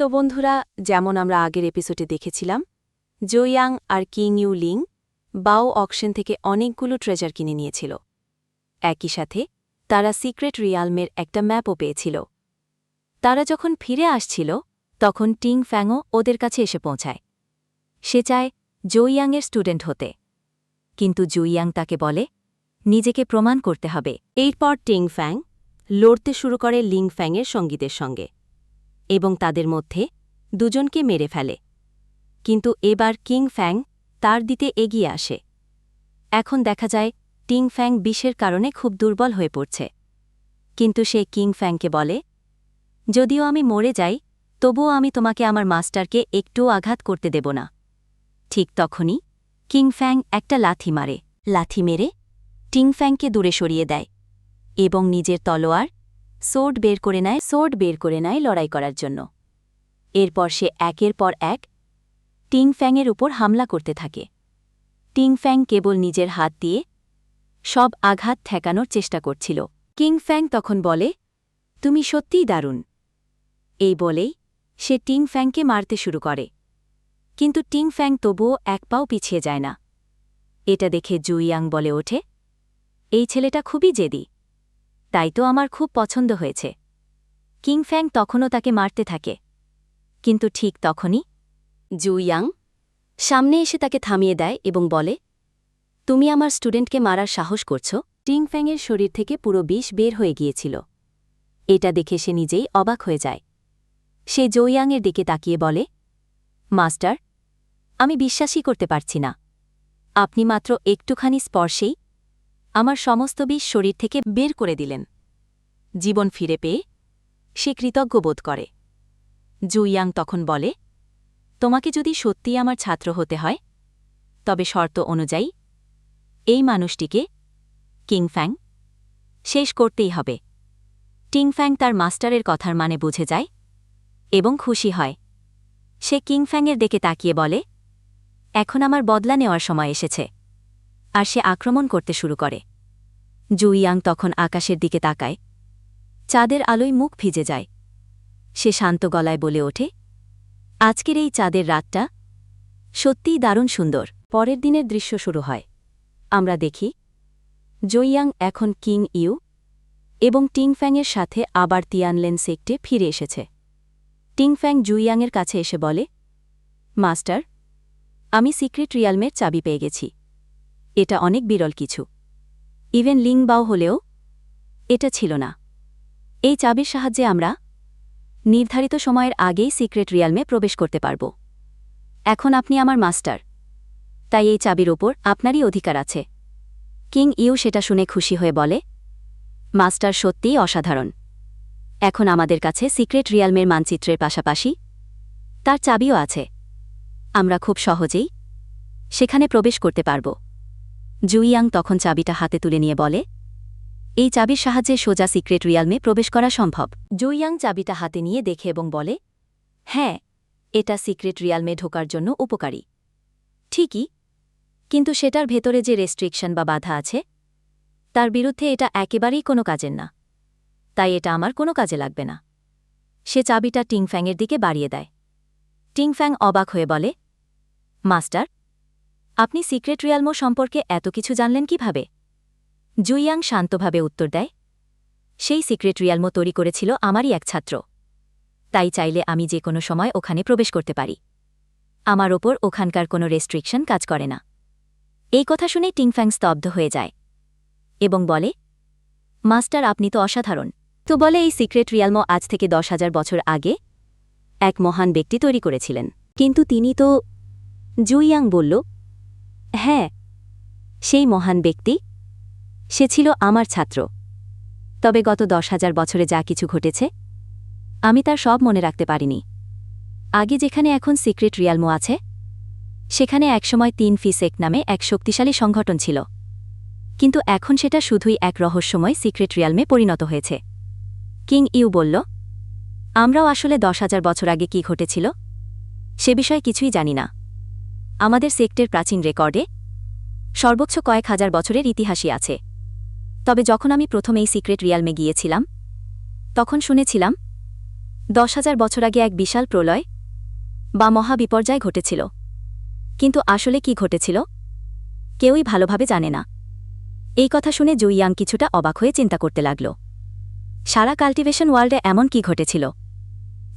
তো বন্ধুরা, যেমন আমরা আগের এপিসোডে দেখেছিলাম জোয়াং আর কিং ইউ লিং বাও অকশন থেকে অনেকগুলো ট্রেজার কিনে নিয়েছিল। একই সাথে তারা সিক্রেট রিয়ালমের একটা ম্যাপও পেয়েছিল। তারা যখন ফিরে আসছিল, তখন টিং ফ্যাংও ওদের কাছে এসে পৌঁছায়। সে চায় জুইয়াংয়ের স্টুডেন্ট হতে। কিন্তু জুইয়াং তাকে বলে, নিজেকে প্রমাণ করতে হবে। এরপর টিং ফ্যাং লড়তে শুরু করে লিং ফ্যাংয়ের সঙ্গীদের সঙ্গে। এবং তাদের মধ্যে দুজনকে মেরে ফেলে। কিন্তু এবার কিং ফ্যাং তার দিতে এগিয়ে আসে। এখন দেখা যায়, টিং ফ্যাং বিষের কারণে খুব দুর্বল হয়ে পড়ছে। কিন্তু সে কিং ফ্যাংকে বলে, যদিও আমি মরে যাই, তবুও আমি তোমাকে আমার মাস্টারকে একটুও আঘাত করতে দেব না। ঠিক তখনই কিং ফ্যাং একটা লাথি মারে। লাথি মেরে টিং ফ্যাংকে দূরে সরিয়ে দেয় এবং নিজের তলোয়ার সোর্ড বের করে নেয়, সোর্ড বের করে নেয় লড়াই করার জন্য। এরপর সে একের পর এক টিং ফ্যাংয়ের উপর হামলা করতে থাকে। টিং ফ্যাং কেবল নিজের হাত দিয়ে সব আঘাত ঠেকানোর চেষ্টা করছিল। কিং ফ্যাং তখন বলে, তুমি সত্যিই দারুণ। এই বলেই সে টিং ফ্যাংকে মারতে শুরু করে। কিন্তু টিং ফ্যাং তবুও এক পাও পিছিয়ে যায় না। এটা দেখে জুইয়াং বলে ওঠে, এই ছেলেটা খুবই জেদি। তাই তো আমার খুব পছন্দ হয়েছে। কিং ফ্যাং তখনও তাকে মারতে থাকে। কিন্তু ঠিক তখনই জুইয়াং সামনে এসে তাকে থামিয়ে দেয় এবং বলে, তুমি আমার স্টুডেন্টকে মারার সাহস করছ? টিং ফ্যাংয়ের শরীর থেকে পুরো বিষ বের হয়ে গিয়েছিল। এটা দেখে সে নিজেই অবাক হয়ে যায়। সে জৌয়াংয়ের দিকে তাকিয়ে বলে, মাস্টার, আমি বিশ্বাসই করতে পারছি না। আপনি মাত্র একটুখানি স্পর্শেই আমার সমস্ত বিষ শরীর থেকে বের করে দিলেন। জীবন ফিরে পেয়ে সে কৃতজ্ঞ বোধ করে। জুইয়াং তখন বলে, তোমাকে যদি সত্যিই আমার ছাত্র হতে হয়, তবে শর্ত অনুযায়ী এই মানুষটিকে কিংফ্যাং শেষ করতেই হবে। টিংফ্যাং তার মাস্টারের কথার মানে বুঝে যায় এবং খুশি হয়। সে কিংফ্যাংয়ের দিকে তাকিয়ে বলে, এখন আমার বদলা নেওয়ার সময় এসেছে। আর সে আক্রমণ করতে শুরু করে। জুইয়াং তখন আকাশের দিকে তাকায়। চাঁদের আলোয় মুখ ভিজে যায়। সে শান্ত গলায় বলে ওঠে, আজকের এই চাঁদের রাতটা সত্যিই দারুণ সুন্দর। পরের দিনের দৃশ্য শুরু হয়। আমরা দেখি, জুইয়াং এখন কিং ইউ এবং টিংফ্যাংয়ের সাথে আবার তিয়ানলেন সেক্টে ফিরে এসেছে। টিংফ্যাং জুইয়াংয়ের কাছে এসে বলে, মাস্টার, আমি সিক্রেট রিয়ালমের চাবি পেয়ে গেছি। এটা অনেক বিরল কিছু। ইভেন লিংবাও হলেও এটা ছিল না। এই চাবির সাহায্যে আমরা নির্ধারিত সময়ের আগেই সিক্রেট রিয়ালমে প্রবেশ করতে পারব। এখন আপনি আমার মাস্টার। তাই এই চাবির ওপর আপনারই অধিকার আছে। কিং ইউ সেটা শুনে খুশি হয়ে বলে, মাস্টার সত্যিই অসাধারণ। এখন আমাদের কাছে সিক্রেট রিয়ালমের মানচিত্রের পাশাপাশি তার চাবিও আছে। আমরা খুব সহজেই সেখানে প্রবেশ করতে পারব। জুইয়াং তখন চাবিটা হাতে তুলে নিয়ে বলে, এই চাবির সাহায্যে সোজা সিক্রেট রিয়ালমে প্রবেশ করা সম্ভব। জুইয়াং চাবিটা হাতে নিয়ে দেখে এবং বলে হ্যাঁ এটা সিক্রেট রিয়ালমে ঢোকার জন্য উপকারী। ঠিকই, কিন্তু সেটার ভেতরে যে রেস্ট্রিকশন বা বাধা আছে, তার বিরুদ্ধে এটা একেবারেই কোনো কাজের না। তাই এটা আমার কোনো কাজে লাগবে না। সে চাবিটা টিংফ্যাংয়ের দিকে বাড়িয়ে দেয়। টিংফ্যাং অবাক হয়ে বলে, মাস্টার আপনি সিক্রেট রিয়ালমো সম্পর্কে এত কিছু জানলেন কীভাবে? জুইয়াং শান্তভাবে উত্তর দেয়, সেই সিক্রেট রিয়ালমো তৈরি করেছিল আমারই এক ছাত্র। তাই চাইলে আমি যে কোনো সময় ওখানে প্রবেশ করতে পারি। আমার ওপর ওখানকার কোনো রেস্ট্রিকশন কাজ করে না। এই কথা শুনে টিংফ্যাং স্তব্ধ হয়ে যায় এবং বলে, মাস্টার, আপনি তো অসাধারণ। তো বলে এই সিক্রেট রিয়ালমো আজ থেকে দশ হাজার বছর আগে এক মহান ব্যক্তি তৈরি করেছিলেন। কিন্তু তিনি তো জুইয়াং বলল হ্যাঁ সেই মহান ব্যক্তি। সে ছিল আমার ছাত্র। তবে গত দশ হাজার বছরে যা কিছু ঘটেছে, আমি তার সব মনে রাখতে পারিনি। আগে যেখানে এখন সিক্রেট রিয়ালমো আছে, সেখানে একসময় তিন ফিসেক নামে এক শক্তিশালী সংগঠন ছিল। কিন্তু এখন সেটা শুধুই এক রহস্যময় সিক্রেট রিয়ালমে পরিণত হয়েছে। কিং ইউ বলল, আমরাও আসলে দশ হাজার বছর আগে কি ঘটেছিল? সে বিষয়ে কিছুই জানি না। আমাদের সেক্টের প্রাচীন রেকর্ডে সর্বোচ্চ কয়েক হাজার বছরের ইতিহাসই আছে। তবে যখন আমি প্রথম এই সিক্রেট রিয়ালমে গিয়েছিলাম, তখন শুনেছিলাম, দশ হাজার বছর আগে এক বিশাল প্রলয় বা মহাবিপর্যয় ঘটেছিল। কিন্তু আসলে কি ঘটেছিল, কেউই ভালোভাবে জানে না। এই কথা শুনে জুইয়াং কিছুটা অবাক হয়ে চিন্তা করতে লাগল। সারা কাল্টিভেশন ওয়ার্ল্ডে এমন কি ঘটেছিল,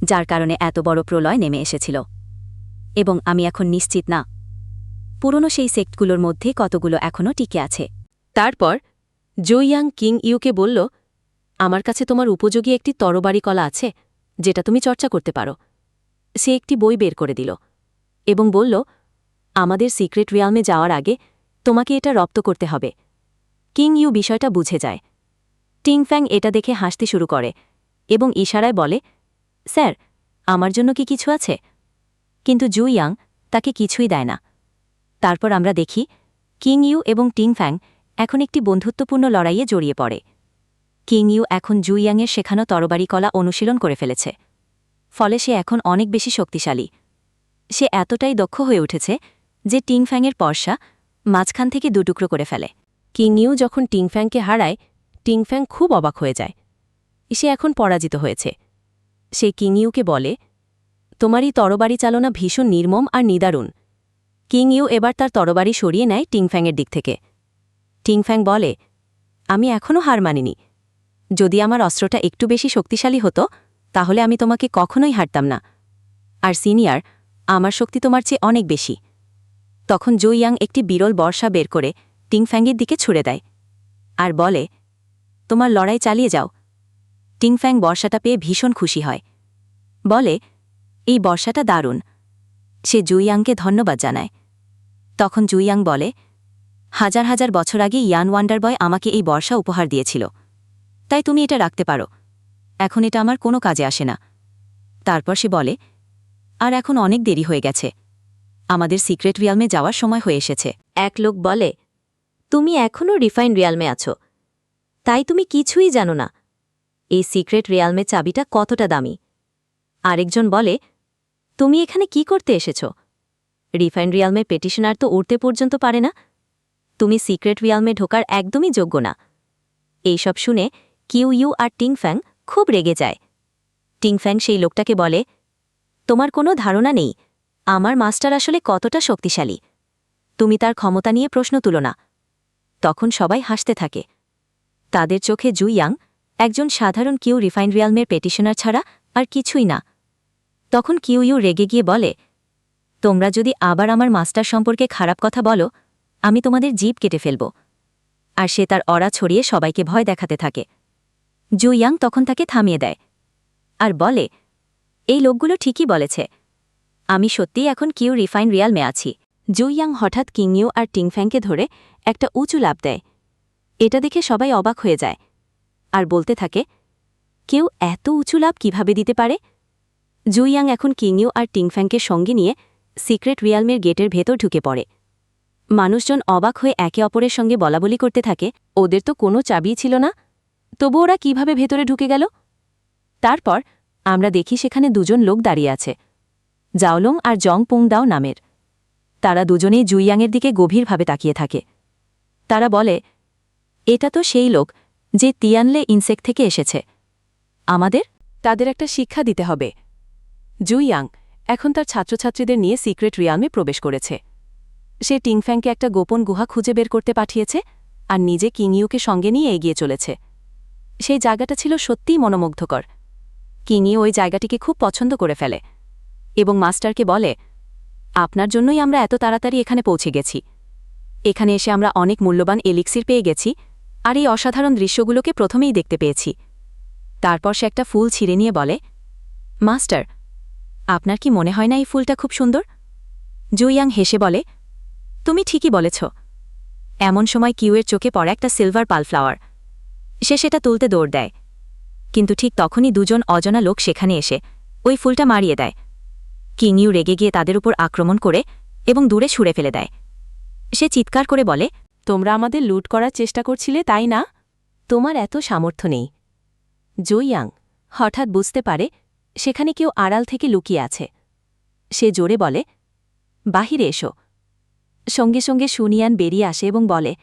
যার কারণে এত বড় প্রলয় নেমে এসেছিল। এবং আমি এখন নিশ্চিত না পুরনো সেই সেক্টগুলোর মধ্যে কতগুলো এখনও টিকে আছে। তারপর, জুইয়াং কিং ইউকে বলল, আমার কাছে তোমার উপযোগী একটি তরবারি কলা আছে, যেটা তুমি চর্চা করতে পারো। সে একটি বই বের করে দিল এবং বলল, আমাদের সিক্রেট রিয়ালমে যাওয়ার আগে তোমাকে এটা রপ্ত করতে হবে। কিং ইউ বিষয়টা বুঝে যায়। টিংফ্যাং এটা দেখে হাসতে শুরু করে এবং ইশারায় বলে, স্যার, আমার জন্য কি কিছু আছে? কিন্তু জুইয়াং তাকে কিছুই দেয় না। তারপর আমরা দেখি, কিং ইউ এবং টিংফ্যাং এখন একটি বন্ধুত্বপূর্ণ লড়াইয়ে জড়িয়ে পড়ে। কিং ইউ এখন জুইয়াংয়ের শেখানো তরবারি কলা অনুশীলন করে ফেলেছে। ফলে সে এখন অনেক বেশি শক্তিশালী। সে এতটাই দক্ষ হয়ে উঠেছে যে টিংফ্যাংয়ের পর্ষা মাঝখান থেকে দুটুকরো করে ফেলে। কিং ইউ যখন টিংফ্যাংকে হারায় টিংফ্যাং খুব অবাক হয়ে যায়। সে এখন পরাজিত হয়েছে। সে কিং ইউকে বলে তোমারই তরবারি চালনা ভীষণ নির্মম আর নিদারুণ। কিং ইউ এবার তার তরবারি সরিয়ে নেয় টিংফ্যাংয়ের দিক থেকে। টিংফ্যাং বলে, আমি এখনও হার মানিনি। যদি আমার অস্ত্রটা একটু বেশি শক্তিশালী হতো, তাহলে আমি তোমাকে কখনোই হারতাম না। আর সিনিয়র, আমার শক্তি তোমার চেয়ে অনেক বেশি তখন জুইয়াং একটি বিরল বর্ষা বের করে টিংফ্যাংয়ের দিকে ছুড়ে দেয় আর বলে, তোমার লড়াই চালিয়ে যাও। টিংফ্যাং বর্ষাটা পেয়ে ভীষণ খুশি হয়। বলে, এই বর্ষাটা দারুণ। সে জুইয়াংকে ধন্যবাদ জানায়। তখন জুইয়াং বলে, হাজার হাজার বছর আগে ইয়ান ওয়ান্ডারবয় আমাকে এই বর্ষা উপহার দিয়েছিল। তাই তুমি এটা রাখতে পারো। এখন এটা আমার কোনো কাজে আসে না। তারপর সে বলে, আর এখন অনেক দেরি হয়ে গেছে। আমাদের সিক্রেট রিয়ালমে যাওয়ার সময় হয়ে এসেছে। এক লোক বলে, তুমি এখনও রিফাইন রিয়ালমে আছো। তাই তুমি কিছুই জানো না। এই সিক্রেট রিয়ালমে চাবিটা কতটা দামি? আরেকজন বলে তুমি এখানে কি করতে এসেছ? রিফাইন রিয়ালমে পেটিশনার তো উড়তে পর্যন্ত পারে না। তুমি সিক্রেট রিয়ালমে ঢোকার একদমই যোগ্য না। এইসব শুনে কিউ ইউ আর টিংফ্যাং খুব রেগে যায়। টিংফ্যাং সেই লোকটাকে বলে, তোমার কোনো ধারণা নেই। আমার মাস্টার আসলে কতটা শক্তিশালী। তুমি তার ক্ষমতা নিয়ে প্রশ্ন তুলো না। তখন সবাই হাসতে থাকে। তাদের চোখে জুইয়াং, একজন সাধারণ কিউ রিফাইন রিয়ালমের পেটিশনার ছাড়া আর কিছুই না। তখন কিউ ইউ রেগে গিয়ে বলে, তোমরা যদি আবার আমার মাস্টার সম্পর্কে খারাপ কথা বলো, আমি তোমাদের জীব কেটে ফেলব। আর সে তার অরা ছড়িয়ে সবাইকে ভয় দেখাতে থাকে। জুইয়াং তখন তাকে থামিয়ে দেয় আর বলে, এই লোকগুলো ঠিকই বলেছে। আমি সত্যিই এখন কিউ রিফাইন রিয়ালমে আছি। জুইয়াং হঠাৎ কিংইউ আর টিংফ্যাংকে ধরে একটা উঁচু লাভ দেয়। এটা দেখে সবাই অবাক হয়ে যায় আর বলতে থাকে, কেউ এত উঁচু লাভ কীভাবে দিতে পারে? জুইয়াং এখন কিংইউ আর টিংফ্যাংকে সঙ্গে নিয়ে সিক্রেট রিয়ালমের গেটের ভেতর ঢুকে পড়ে। মানুষজন অবাক হয়ে একে অপরের সঙ্গে বলাবলি করতে থাকে। ওদের তো কোনো চাবিই ছিল না। তবু ওরা কীভাবে ভেতরে ঢুকে গেল? তারপর আমরা দেখি সেখানে দুজন লোক দাঁড়িয়ে আছে। জাওলং আর জং পুংদাও নামের। তারা দুজনেই জুইয়াংয়ের দিকে গভীরভাবে তাকিয়ে থাকে। তারা বলে, এটা তো সেই লোক যে তিয়ানলে ইনসেক থেকে এসেছে। আমাদের তাদের একটা শিক্ষা দিতে হবে। জুইয়াং এখন তার ছাত্রছাত্রীদের নিয়ে সিক্রেট রিয়ালমে প্রবেশ করেছে। সে টিংফ্যাংকে একটা গোপন গুহা খুঁজে বের করতে পাঠিয়েছে আর নিজে কিংইউকে সঙ্গে নিয়ে এগিয়ে চলেছে। সেই জায়গাটা ছিল সত্যিই মনোমুগ্ধকর। কিংইউ ওই জায়গাটিকে খুব পছন্দ করে ফেলে এবং মাস্টারকে বলে, আপনার জন্যই আমরা এত তাড়াতাড়ি এখানে পৌঁছে গেছি। এখানে এসে আমরা অনেক মূল্যবান এলিক্সির পেয়ে গেছি আর এই অসাধারণ দৃশ্যগুলোকে প্রথমেই দেখতে পেয়েছি। তারপর সে একটা ফুল ছিঁড়ে নিয়ে বলে, মাস্টার আপনার কি মনে হয় না এই ফুলটা খুব সুন্দর? জুইয়াং হেসে বলে, তুমি ঠিকই বলেছ। এমন সময় কিউয়ের চোখে পড়ে একটা সিলভার পালফ্লাওয়ার। সে সেটা তুলতে দৌড় দেয়। কিন্তু ঠিক তখনই দুজন অজনা লোক সেখানে এসে ওই ফুলটা মারিয়ে দেয়। কিংইউ রেগে গিয়ে তাদের উপর আক্রমণ করে এবং দূরে ছুঁড়ে ফেলে দেয়। সে চিৎকার করে বলে, তোমরা আমাদের লুট করার চেষ্টা করছিলে, তাই না? তোমার এত সামর্থ্য নেই। জুইয়াং হঠাৎ বুঝতে পারে সেখানে কেউ আড়াল থেকে লুকিয়ে আছে। সে জোরে বলে, বাহিরে এসো। সঙ্গে সঙ্গে সুনিয়ান বেরিয়ে আসে এবং বলে,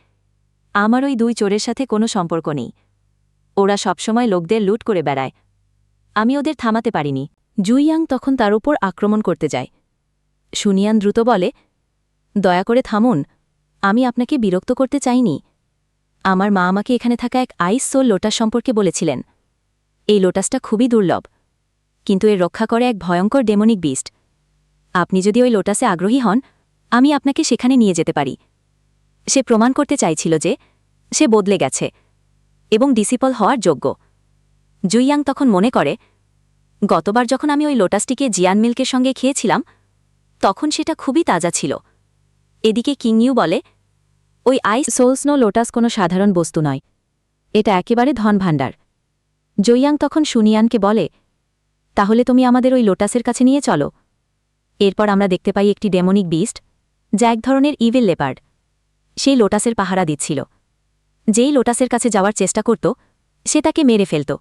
আমার ওই দুই চোরের সাথে কোনো সম্পর্ক নেই। ওরা সবসময় লোকদের লুট করে বেড়ায়। আমি ওদের থামাতে পারিনি। জুইয়াং তখন তার উপর আক্রমণ করতে যায়। সুনিয়ান দ্রুত বলে, দয়া করে থামুন। আমি আপনাকে বিরক্ত করতে চাইনি। আমার মা আমাকে এখানে থাকা এক আইস সোল লোটাস সম্পর্কে বলেছিলেন। এই লোটাসটা খুবই দুর্লভ। কিন্তু এর রক্ষা করে এক ভয়ঙ্কর ডেমনিক বিস্ট। আপনি যদি ওই লোটাসে আগ্রহী হন, আমি আপনাকে সেখানে নিয়ে যেতে পারি। সে প্রমাণ করতে চাইছিল যে, সে বদলে গেছে এবং ডিসিপল হওয়ার যোগ্য। জুইয়াং তখন মনে করে, গতবার যখন আমি ওই লোটাসটিকে জিয়ান মিল্কের সঙ্গে খেয়েছিলাম, তখন সেটা খুবই তাজা ছিল। এদিকে কিংইউ বলে, ওই আইস সোলস্নো লোটাস কোনো সাধারণ বস্তু নয়। এটা একেবারে ধন ভাণ্ডার জইয়াং তখন সুনিয়ানকে বলে তাহলে তুমি আমাদের ওই লোটাসের কাছে নিয়ে চলো। এরপর আমরা দেখতে পাই একটি ডেমনিক বিস্ট, যা এক ধরনের ইভিল লেপার্ড। সেই লোটাসের পাহারা দিচ্ছিল। যেই লোটাসের কাছে যাওয়ার চেষ্টা করত, সে তাকে মেরে ফেলত।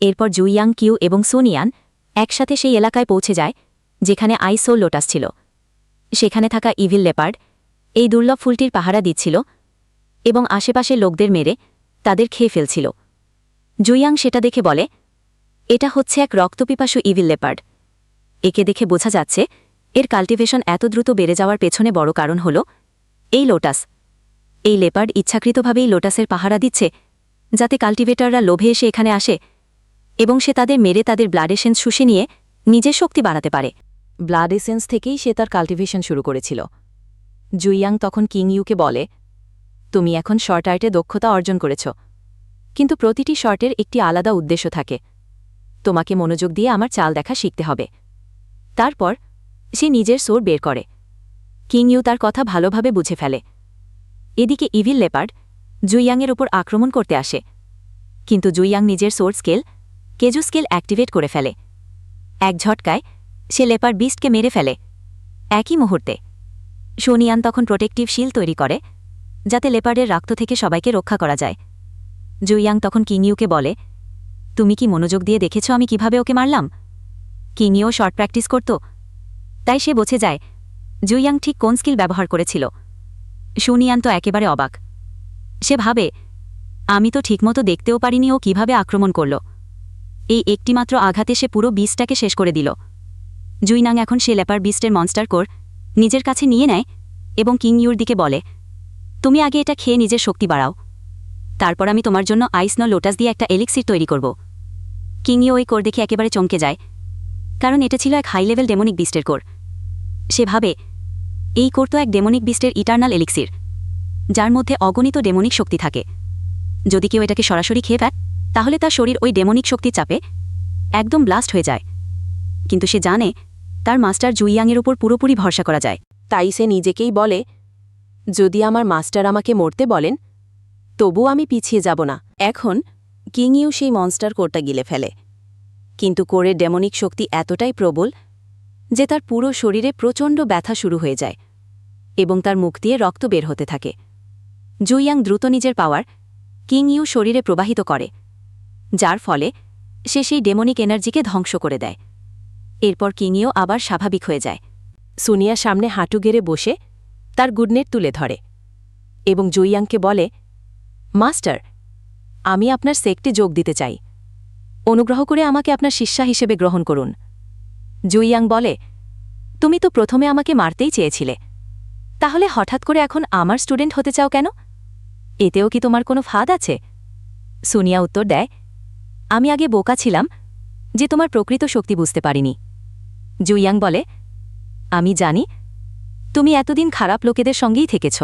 এরপর জুইয়াং, কিউ এবং সোনিয়ান একসাথে সেই এলাকায় পৌঁছে যায়, যেখানে আইসোল লোটাস ছিল। সেখানে থাকা ইভিল লেপার্ড এই দুর্লভ ফুলটির পাহারা দিচ্ছিল এবং আশেপাশের লোকদের মেরে তাদের খেয়ে ফেলছিল। জুইয়াং সেটা দেখে বলে এটা হচ্ছে এক রক্তপিপাসু ইভিল লেপার্ড। একে দেখে বোঝা যাচ্ছে, এর কাল্টিভেশন এত দ্রুত বেড়ে যাওয়ার পেছনে বড় কারণ হল, এই লোটাস। এই লেপার্ড ইচ্ছাকৃতভাবেই লোটাসের পাহারা দিচ্ছে, যাতে কাল্টিভেটররা লোভে এসে এখানে আসে, এবং সে তাদের মেরে তাদের ব্লাড এসেন্স শুষে নিয়ে নিজের শক্তি বাড়াতে পারে। ব্লাড এসেন্স থেকেই সে তার কাল্টিভেশন শুরু করেছিল। জুইয়াং তখন কিং ইউকে বলে, তুমি এখন শর্ট আর্টে দক্ষতা অর্জন করেছ। কিন্তু প্রতিটি শর্টের একটি আলাদা উদ্দেশ্য থাকে। তোমাকে মনোযোগ দিয়ে আমার চাল দেখা শিখতে হবে। তারপর সে নিজের সোর বের করে। কিং ইউ তার কথা ভালোভাবে বুঝে ফেলে। এদিকে ইভিল লেপার্ড জুইয়াংয়ের ওপর আক্রমণ করতে আসে। কিন্তু জুইয়াং নিজের সোর স্কেল, কেজু স্কেল অ্যাক্টিভেট করে ফেলে। এক ঝটকায় সে লেপার বিস্টকে মেরে ফেলে। একই মুহূর্তে সোনিয়ান তখন প্রোটেকটিভ শিল তৈরি করে, যাতে লেপার্ডের রক্ত থেকে সবাইকে রক্ষা করা যায়। জুইয়াং তখন কিংইউকে বলে তুমি কি মনোযোগ দিয়ে দেখেছ আমি কীভাবে ওকে মারলাম? কিংইও শর্ট প্র্যাকটিস করত। তাই সে বোঝে যায়, জুইয়াং ঠিক কোন স্কিল ব্যবহার করেছিল। সুনিয়ান তো একেবারে অবাক। সে ভাবে, আমি তো ঠিকমতো দেখতেও পারিনি ও কীভাবে আক্রমণ করল। এই একটিমাত্র আঘাতে সে পুরো বিস্টটাকে শেষ করে দিল। জুইনাং এখন সে লেপার বিস্টের মনস্টার কোর, নিজের কাছে নিয়ে নেয় এবং কিং ইউর দিকে বলে, তুমি আগে এটা খেয়ে নিজের শক্তি বাড়াও। তারপর আমি তোমার জন্য আইস ন লোটাস দিয়ে একটা এলিক্সির তৈরি করব। কিং ইউ ওই কোর দেখে একেবারে চমকে যায়, কারণ এটা ছিল এক হাই লেভেল ডেমনিক বিস্টের কোর। সে ভাবে, এই কোর তো এক ডেমোনিক বিস্টের ইটার্নাল এলিক্সির যার মধ্যে অগণিত ডেমোনিক শক্তি থাকে। যদি কেউ এটাকে সরাসরি খেয়ে ফেল, তাহলে তার শরীর ওই ডেমোনিক শক্তির চাপে একদম ব্লাস্ট হয়ে যায়। কিন্তু সে জানে, তার মাস্টার জুইয়াংয়ের উপর পুরোপুরি ভরসা করা যায়। তাই সে নিজেকেই বলে, যদি আমার মাস্টার আমাকে মরতে বলেন তবু আমি পিছিয়ে যাব না। এখন কিংইউ সেই মনস্টার কোরটা গিলে ফেলে। কিন্তু কোরের ডেমনিক শক্তি এতটাই প্রবল যে তার পুরো শরীরে প্রচণ্ড ব্যথা শুরু হয়ে যায় এবং তার মুখ দিয়ে রক্ত বের হতে থাকে। জুইয়াং দ্রুত নিজের পাওয়ার কিং ইউ শরীরে প্রবাহিত করে, যার ফলে সে সেই ডেমনিক এনার্জিকে ধ্বংস করে দেয়। এরপর কিংইও আবার স্বাভাবিক হয়ে যায়। সুনিয়া সামনে হাঁটু গেড়ে বসে তার গুডনেট তুলে ধরে এবং জুইয়াংকে বলে, মাস্টার আমি আপনার সেক্টে যোগ দিতে চাই। অনুগ্রহ করে আমাকে আপনার শিষ্যা হিসেবে গ্রহণ করুন। জুইয়াং বলে, তুমি তো প্রথমে আমাকে মারতেই চেয়েছিলে। তাহলে হঠাৎ করে এখন আমার স্টুডেন্ট হতে চাও কেন? এতেও কি তোমার কোনো ফাঁদ আছে? সুনিয়া উত্তর দেয়, আমি আগে বোকা ছিলাম যে তোমার প্রকৃত শক্তি বুঝতে পারিনি। জুইয়াং বলে, আমি জানি, তুমি এতদিন খারাপ লোকেদের সঙ্গেই থেকেছ।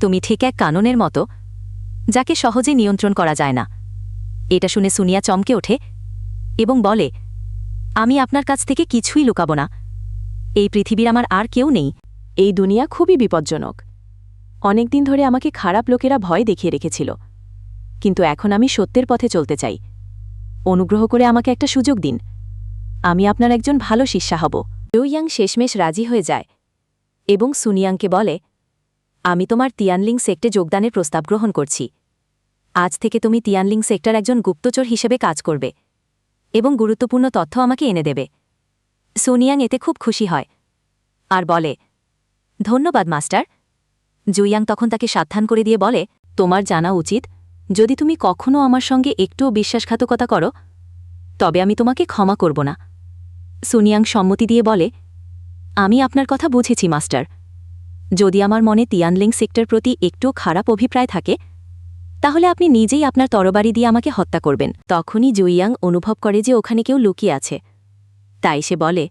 তুমি ঠিক এক কাননের মতো যাকে সহজে নিয়ন্ত্রণ করা যায় না। এটা শুনে সুনিয়া চমকে ওঠে এবং বলে, আমি আপনার কাছ থেকে কিছুই লুকাব না। এই পৃথিবীর আমার আর কেউ নেই। এই দুনিয়া খুবই বিপজ্জনক। অনেকদিন ধরে আমাকে খারাপ লোকেরা ভয় দেখিয়ে রেখেছিল। কিন্তু এখন আমি সত্যের পথে চলতে চাই। অনুগ্রহ করে আমাকে একটা সুযোগ দিন। আমি আপনার একজন ভালো শিষ্যা হব। রুইয়াং শেষমেশ রাজি হয়ে যায় এবং সুনিয়াংকে বলে আমি তোমার তিয়ানলিং সেক্টে যোগদানের প্রস্তাব গ্রহণ করছি। আজ থেকে তুমি তিয়ানলিং সেক্টর একজন গুপ্তচর হিসেবে কাজ করবে এবং গুরুত্বপূর্ণ তথ্য আমাকে এনে দেবে। সুনিয়াং এতে খুব খুশি হয়। আর বলে, ধন্যবাদ, মাস্টার। জুইয়াং তখন তাকে সাবধান করে দিয়ে বলে, তোমার জানা উচিত, যদি তুমি কখনও আমার সঙ্গে একটুও বিশ্বাসঘাতকতা করো, তবে আমি তোমাকে ক্ষমা করব না। সুনিয়াং সম্মতি দিয়ে বলে, আমি আপনার কথা বুঝেছি, মাস্টার। যদি আমার মনে তিয়ানলিং সেক্টর প্রতি একটু খারাপ অভিপ্রায় থাকে, তাহলে আপনি নিজেই আপনার তরবারি দিয়ে আমাকে হত্যা করবেন। তখনই জুইয়াং অনুভব করে যে ওখানে কেউ লুকিয়ে আছে। তাই সে বলে,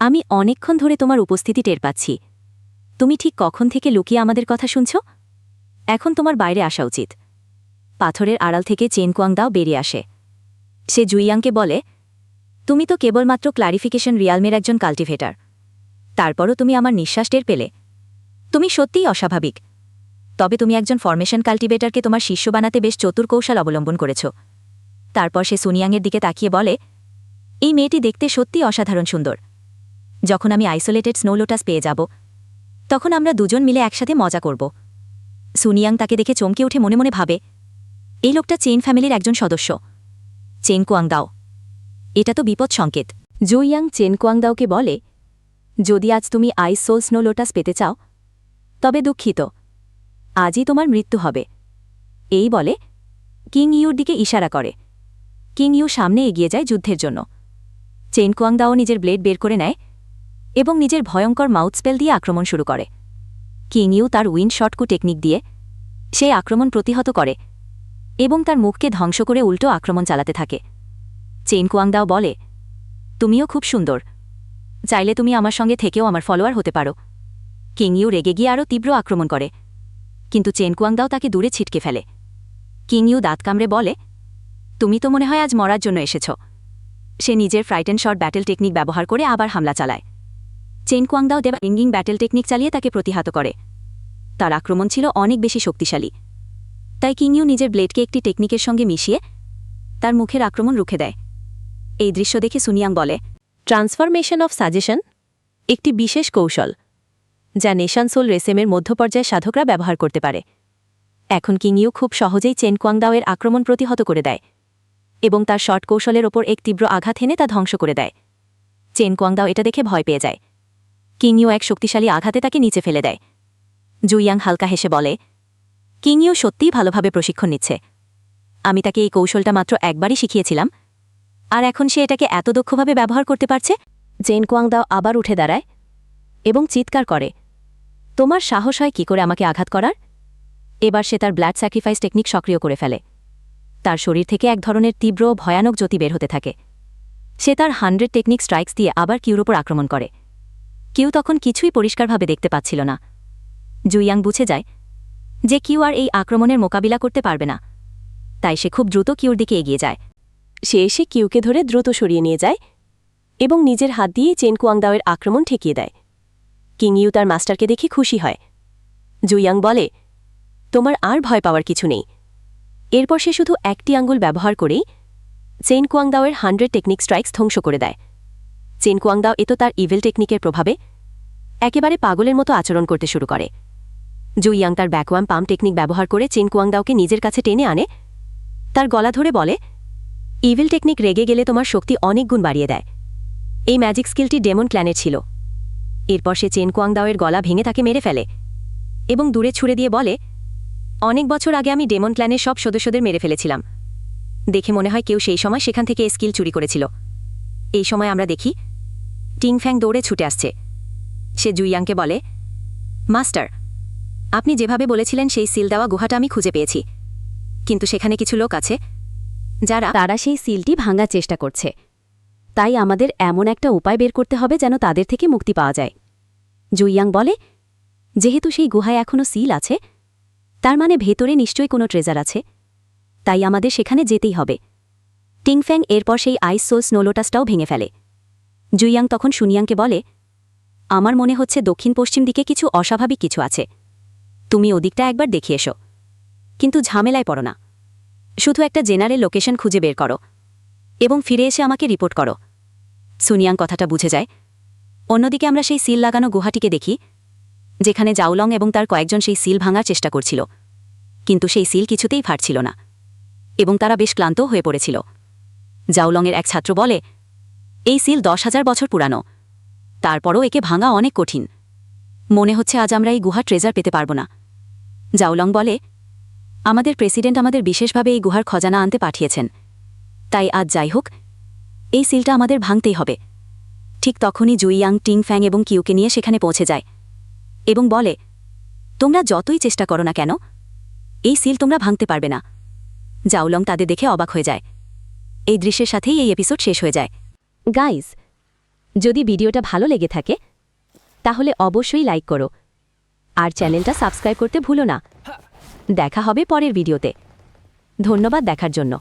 আমি অনেকক্ষণ ধরে তোমার উপস্থিতি টের পাচ্ছি। তুমি ঠিক কখন থেকে লুকিয়ে আমাদের কথা শুনছ? এখন তোমার বাইরে আসা উচিত। পাথরের আড়াল থেকে কুয়াংদাও বেরিয়ে আসে সে জুইয়াংকে বলে, তুমি তো কেবলমাত্র ক্লারিফিকেশন রিয়ালমের একজন কাল্টিভেটার। তারপরও তুমি আমার নিঃশ্বাস টের পেলে। তুমি সত্যিই অস্বাভাবিক। তবে তুমি একজন ফরমেশন কাল্টিভেটারকে তোমার শিষ্য বানাতে বেশ চতুর কৌশল অবলম্বন করেছ। তারপর সে সুনিয়াংয়ের দিকে তাকিয়ে বলে, এই মেয়েটি দেখতে সত্যিই অসাধারণ সুন্দর। যখন আমি আইসোলেটেড স্নোলোটাস পেয়ে যাব, তখন আমরা দুজন মিলে একসাথে মজা করব সুনিয়াং তাকে দেখে চমকে উঠে মনে মনে ভাবে, এই লোকটা চেন ফ্যামিলির একজন সদস্য। চেন কুয়াংদাও এটা তো বিপদ সংকেত। জুইয়াং চেন কুয়াংদাওকে বলে, যদি আজ তুমি আইস সোল স্নো লোটাস পেতে চাও তবে দুঃখিত। আজই তোমার মৃত্যু হবে। এই বলে, কিং ইউর দিকে ইশারা করে। কিং ইউ সামনে এগিয়ে যায় যুদ্ধের জন্য। চেন কুয়াংদাও নিজের ব্লেড বের করে নেয় এবং নিজের ভয়ঙ্কর মাউথ স্পেল দিয়ে আক্রমণ শুরু করে। কিং ইউ তার উইন্ড শটকু টেকনিক দিয়ে সেই আক্রমণ প্রতিহত করে এবং তার মুখকে ধ্বংস করে উল্টো আক্রমণ চালাতে থাকে। চেন কুয়াংদাও বলে, তুমিও খুব সুন্দর। চাইলে তুমি আমার সঙ্গে থেকেও আমার ফলোয়ার হতে পারো। কিং ইউ রেগে গিয়ে আরও তীব্র আক্রমণ করে। কিন্তু চেন কুয়াংদাও তাকে দূরে ছিটকে ফেলে। কিং ইউ দাঁত কামড়ে বলে, তুমি তো মনে হয় আজ মরার জন্য এসেছ। সে নিজের ফ্রাইটেন শট ব্যাটেল টেকনিক ব্যবহার করে আবার হামলা চালায়। চেন কুয়াংদাও দেবা ইঙ্গিং ব্যাটেল টেকনিক চালিয়ে তাকে প্রতিহাত করে। তার আক্রমণ ছিল অনেক বেশি শক্তিশালী। তাই কিংইউ নিজের ব্লেডকে একটি টেকনিকের সঙ্গে মিশিয়ে তার মুখের আক্রমণ রুখে দেয়। এই দৃশ্য দেখে সুনিয়াং বলে, ট্রান্সফরমেশন অফ সাজেশন, একটি বিশেষ কৌশল। যা নেশানসোল রেসেমের মধ্যপর্যায়ে সাধকরা ব্যবহার করতে পারে। এখন কিংইউ খুব সহজেই চেন কোয়াংদাওয়ের আক্রমণ প্রতিহত করে দেয় এবং তার শর্ট কৌশলের ওপর এক তীব্র আঘাত হেনে তা ধ্বংস করে দেয়। চেন কোয়াংদাও এটা দেখে ভয় পেয়ে যায়। কিংইউ এক শক্তিশালী আঘাতে তাকে নিচে ফেলে দেয়। জুইয়াং হালকা হেসে বলে কিংইউ সত্যিই ভালোভাবে প্রশিক্ষণ নিচ্ছে। আমি তাকে এই কৌশলটা মাত্র একবারই শিখিয়েছিলাম। আর এখন সে এটাকে এত দক্ষভাবে ব্যবহার করতে পারছে জেন কোয়াংদাও আবার উঠে দাঁড়ায় এবং চিৎকার করে। তোমার সাহস হয় কি করে আমাকে আঘাত করার? এবার সে তার ব্লাড স্যাক্রিফাইস টেকনিক সক্রিয় করে ফেলে। তার শরীর থেকে এক ধরনের তীব্র, ভয়ানক জ্যোতি বের হতে থাকে। সে তার হান্ড্রেড টেকনিক স্ট্রাইকস দিয়ে আবার কিউর ওপর আক্রমণ করে। কিউ তখন কিছুই পরিষ্কারভাবে দেখতে পাচ্ছিল না। জুইয়াং বুঝে যায় যে কিউ আর এই আক্রমণের মোকাবিলা করতে পারবে না। তাই সে খুব দ্রুত কিউর দিকে এগিয়ে যায়। সে এসে কিউকে ধরে দ্রুত সরিয়ে নিয়ে যায় এবং নিজের হাত দিয়ে চেন কুয়াংদাওয়ের আক্রমণ ঠেকিয়ে দেয়। কিং ইউ তার মাস্টারকে দেখে খুশি হয়। জুইয়াং বলে, তোমার আর ভয় পাওয়ার কিছু নেই। এরপর সে শুধু একটি আঙ্গুল ব্যবহার করেই চেন কুয়াংদাওয়ের হান্ড্রেড টেকনিক স্ট্রাইকস ধ্বংস করে দেয়। চেন কুয়াংদাও এ তো তার ইভেল টেকনিকের প্রভাবে একেবারে পাগলের মতো আচরণ করতে শুরু করে। জুইয়াং তার ব্যাকওয়াম পাম্প টেকনিক ব্যবহার করে চেন কুয়াংদাওকে নিজের কাছে টেনে আনে। তার গলা ধরে বলে, ইভিল টেকনিক রেগে গেলে তোমার শক্তি অনেক গুণ বাড়িয়ে দেয়। এই ম্যাজিক স্কিলটি ডেমন ক্ল্যানের ছিল। এরপর সে চেন কুয়াংদাওয়ের গলা ভেঙে তাকে মেরে ফেলে এবং দূরে ছুড়ে দিয়ে বলে, অনেক বছর আগে আমি ডেমন ক্ল্যানের সব সদস্যদের মেরে ফেলেছিলাম। দেখে মনে হয় কেউ সেই সময় সেখান থেকে স্কিল চুরি করেছিল। এই সময় আমরা দেখি, টিংফ্যাং দৌড়ে ছুটে আসছে। সে জুইয়াংকে বলে, মাস্টার, আপনি যেভাবে বলেছিলেন সেই সিল দেওয়া গুহাটা আমি খুঁজে পেয়েছি। কিন্তু সেখানে কিছু লোক আছে যারা তারা সেই সিলটি ভাঙার চেষ্টা করছে। তাই আমাদের এমন একটা উপায় বের করতে হবে যেন তাদের থেকে মুক্তি পাওয়া যায়। জুইয়াং বলে, যেহেতু সেই গুহায় এখনও সিল আছে, তার মানে ভেতরে নিশ্চয়ই কোনো ট্রেজার আছে, তাই আমাদের সেখানে যেতেই হবে। টিংফ্যাং এরপর সেই আইস সোল স্নোলোটাসটাও ভেঙে ফেলে। জুইয়াং তখন সুনিয়াংকে বলে, আমার মনে হচ্ছে দক্ষিণ পশ্চিম দিকে কিছু অস্বাভাবিক কিছু আছে। তুমি ওদিকটা একবার দেখে এসো। কিন্তু ঝামেলায় পড়ো না। শুধু একটা জেনারেল লোকেশন খুঁজে বের করো। এবং ফিরে এসে আমাকে রিপোর্ট করো। সুনিয়াং কথাটা বুঝে যায়। অন্যদিকে আমরা সেই সিল লাগানো গুহাটিকে দেখি, যেখানে জাউলং এবং তার কয়েকজন সেই সিল ভাঙার চেষ্টা করছিল। কিন্তু সেই সিল কিছুতেই ফাটছিল না এবং তারা বেশ ক্লান্ত হয়ে পড়েছিল। জাউলংয়ের এক ছাত্র বলে, এই সিল দশ হাজার বছর পুরানো। তারপরও একে ভাঙা অনেক কঠিন। মনে হচ্ছে আজ আমরা এই গুহা ট্রেজার পেতে পারব না। জাউলং বলে, আমাদের প্রেসিডেন্ট আমাদের বিশেষভাবে এই গুহার খজানা আনতে পাঠিয়েছেন। তাই আজ যাই হোক, এই সিলটা আমাদের ভাঙতেই হবে। ঠিক তখনই জুইয়াং টিং ফ্যাং এবং কিউকে নিয়ে সেখানে পৌঁছে যায় এবং বলে, তোমরা যতই চেষ্টা করো না কেন, এই সিল তোমরা ভাঙতে পারবে না জাউলং তাদের দেখে অবাক হয়ে যায়। এই দৃশ্যের সাথেই এই এপিসোড শেষ হয়ে যায়। গাইজ যদি ভিডিওটা ভালো লেগে থাকে, তাহলে অবশ্যই লাইক করো। আর চ্যানেলটা সাবস্ক্রাইব করতে ভুলো না। দেখা হবে পরের ভিডিওতে। ধন্যবাদ দেখার জন্য।